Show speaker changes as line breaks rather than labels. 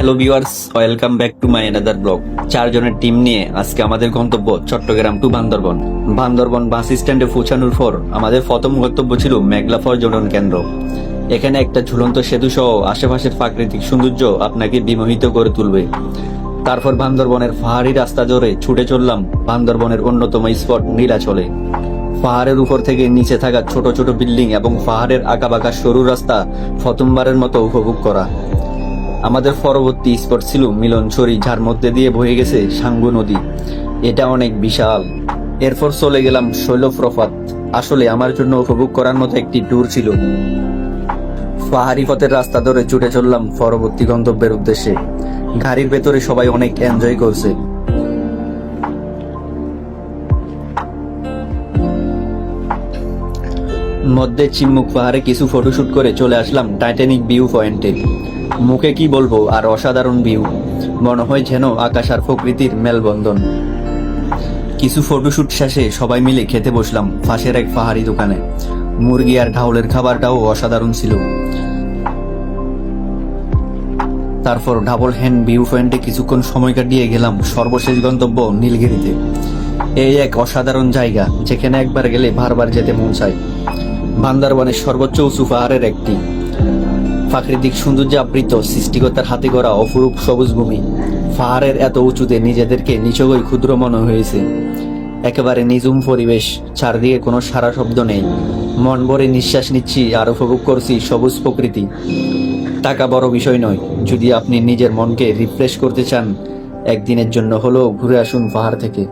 Hello viewers welcome back to my another blog চারজনের team নিয়ে আজকে আমাদের গন্তব্য চট্টগ্রাম টু বান্দরবন। বান্দরবন বাস স্ট্যান্ডে পৌঁছানোর পর আমাদের প্রথম গন্তব্য ছিল মেঘলা পর্যটন কেন্দ্র। এখানে একটা ঝুলন্ত সেতু সহ আশেপাশের প্রাকৃতিক সৌন্দর্য আপনাকে বিমোহিত করে তুলবে। তারপর বান্দরবনের পাহাড়ি রাস্তা ধরে ছুটে চললাম বান্দরবনের অন্যতম স্পট নীলাচলে। পাহাড়ের উপর থেকে নিচে থাকা ছোট ছোট বিল্ডিং এবং পাহাড়ের আঁকাবাঁকা সরু রাস্তা প্রথমবারের মতো উপভোগ করা। আমাদের পরবর্তী স্পট ছিল মিলনছড়ি, যার মধ্যে দিয়ে বয়ে গেছে সাঙ্গু নদী। এটা অনেক বিশাল। এরপর চলে গেলাম শৈলপ্রপাত। আসলে আমার জন্য উপভোগ করার মতো একটি ট্যুর ছিল। পাহাড়ি পথের রাস্তা ধরে ছুটে চললাম পরবর্তী গন্তব্যের উদ্দেশ্যে। গাড়ির ভেতরে সবাই অনেক এনজয় করছে। মধ্যে চিম্মুক পাহাড়ে কিছু ফটোশুট করে চলে আসলাম টাইটানিক ভিউ পয়েন্টে মুখে কি বলব, আর অসাধারণ ভিউ মনে হয় যেন আকাশ আর প্রকৃতির মেলবন্ধন। কিছু ফটোশুট শেষে সবাই মিলে খেতে বসলাম পাশের এক পাহাড়ি দোকানে। মুরগি আর ঢাউলের খাবারটাও অসাধারণ ছিল। তারপর ডাবল হ্যান্ড ভিউ পয়েন্টে কিছুক্ষণ সময় কাটিয়ে গেলাম সর্বশেষ গন্তব্য নীলগিরিতে। এই এক অসাধারণ জায়গা, যেখানে একবার গেলে বারবার যেতে মন চায়। বান্দারবানের সর্বোচ্চ উঁচু পাহাড়ের একটি। প্রাকৃতিক সৌন্দর্যে আবৃত, সৃষ্টিকর্তার হাতে গড়া অপরূপ সবুজ ভূমি। পাহাড়ের এত উঁচুতে নিজেদেরকে নিচগই ক্ষুদ্র মনে হয়েছে। একেবারে নিঝুম পরিবেশ, চারদিকে কোনো সারা শব্দ নেই। মন ভরে নিঃশ্বাস নিচ্ছি আর উপভোগ করছি সবুজ প্রকৃতি। টাকা বড় বিষয় নয়, যদি আপনি নিজের মনকে রিফ্রেশ করতে চান, একদিনের জন্য হলেও ঘুরে আসুন পাহাড় থেকে।